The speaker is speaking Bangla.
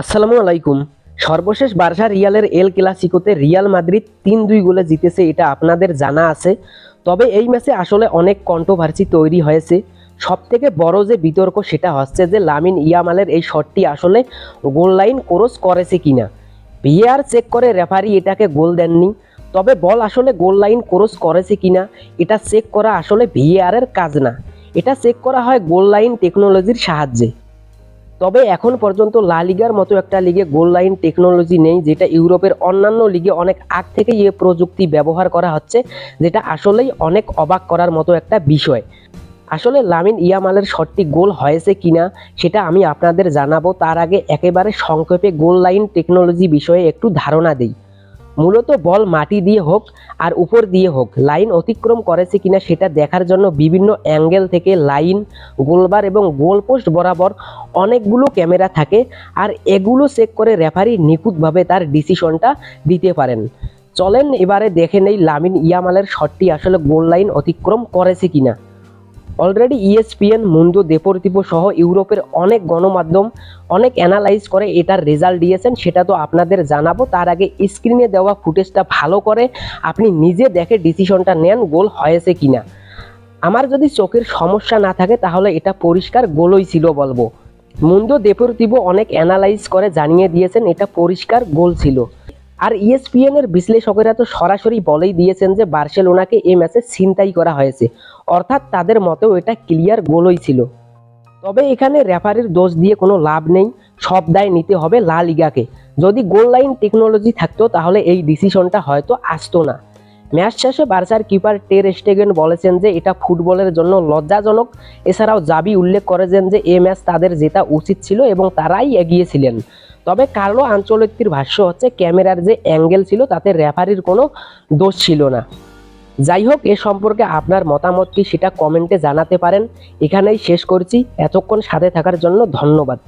আসসালামু আলাইকুম। সর্বশেষ বার্সা রিয়ালের এল ক্লাসিকোতে রিয়াল মাদ্রিদ তিন দুই গোলে জিতেছে এটা আপনাদের জানা আছে। তবে এই ম্যাচে আসলে অনেক কন্ট্রোভার্সি তৈরি হয়েছে। সব থেকে বড় যে বিতর্ক সেটা হচ্ছে যে লামিন ইয়ামালের এই শটটি আসলে গোল লাইন ক্রস করেছে কিনা। ভিআর চেক করে রেফারি এটাকে গোল দেননি, তবে বল আসলে গোল লাইন ক্রস করেছে কিনা, এটা চেক করা আসলে ভিএআর এর কাজ না। এটা চেক করা হয় গোল লাইন টেকনোলজির সাহায্যে। তবে এখন পর্যন্ত লা লিগার মতো একটা লিগে গোল লাইন টেকনোলজি নেই, যেটা ইউরোপের অন্যান্য লিগে অনেক আগ থেকেই এ প্রযুক্তি ব্যবহার করা হচ্ছে, যেটা আসলেই অনেক অবাক করার মতো একটা বিষয়। আসলে লামিন ইয়ামালের শটটি গোল হয়েছে কিনা, সেটা আমি আপনাদের জানাব। তার আগে একেবারে সংক্ষেপে গোল লাইন টেকনোলজি বিষয়ে একটু ধারণা দেই। মূলত বল মাটি দিয়ে হোক আর উপর দিয়ে হোক, লাইন অতিক্রম করেছে কিনা সেটা দেখার জন্য বিভিন্ন অ্যাঙ্গেল থেকে লাইন, গোলবার এবং গোল পোস্ট বরাবর অনেকগুলো ক্যামেরা থাকে আর এগুলো চেক করে রেফারি নিখুঁতভাবে তার ডিসিশনটা দিতে পারেন। চলেন এবারে দেখে নেই লামিন ইয়ামালের শটটি আসলে গোল লাইন অতিক্রম করেছে কিনা। অলরেডি ইএসপিএন মুন্দো দেপোর্তিভো সহ ইউরোপের অনেক গণমাধ্যম অনেক অ্যানালাইজ করে এটার রেজাল্ট দিয়েছেন, সেটা তো আপনাদের জানাব। তার আগে স্ক্রিনে দেওয়া ফুটেজটা ভালো করে আপনি নিজে দেখে ডিসিশনটা নেন গোল হয়েছে কিনা। আমার যদি চোখের সমস্যা না থাকে, তাহলে এটা পরিষ্কার গোলই ছিল বলব। মুন্দো দেপোর্তিভো অনেক অ্যানালাইজ করে জানিয়ে দিয়েছেন, এটা পরিষ্কার গোল ছিল। আর E ইএসপিএন এর বিশ্লেষকেরা তো সরাসরি বলেই দিয়েছেন যে বার্সেলোনাকে এ ম্যাচে ছিনতাই করা হয়েছে। অর্থাৎ তাদের মতেও এটা ক্লিয়ার গোলই ছিল। তবে এখানে রেফারির দোষ দিয়ে কোনো লাভ নেই। সব দায় নিতে হবে লা লিগাকে। যদি গোল লাইন টেকনোলজি থাকতো তাহলে এই ডিসিশনটা হয়তো আসতো না। ম্যাচ শেষে বার্সার কিপার টের স্টেগেন বলেছেন যে এটা ফুটবলের জন্য লজ্জাজনক। এছাড়াও জাবি উল্লেখ করেছেন যে এ ম্যাচ তাদের জেতা উচিত ছিল এবং তারাই এগিয়েছিলেন। তবে কার্লো আঞ্চলিকটির ভাষ্য হচ্ছে, ক্যামেরার যে অ্যাঙ্গেল ছিল তাতে রেফারির কোনো দোষ ছিল না। যাই হোক, এ সম্পর্কে আপনার মতামত কি সেটা কমেন্টে জানাতে পারেন। এখানেই শেষ করছি। এতক্ষণ সাথে থাকার জন্য ধন্যবাদ।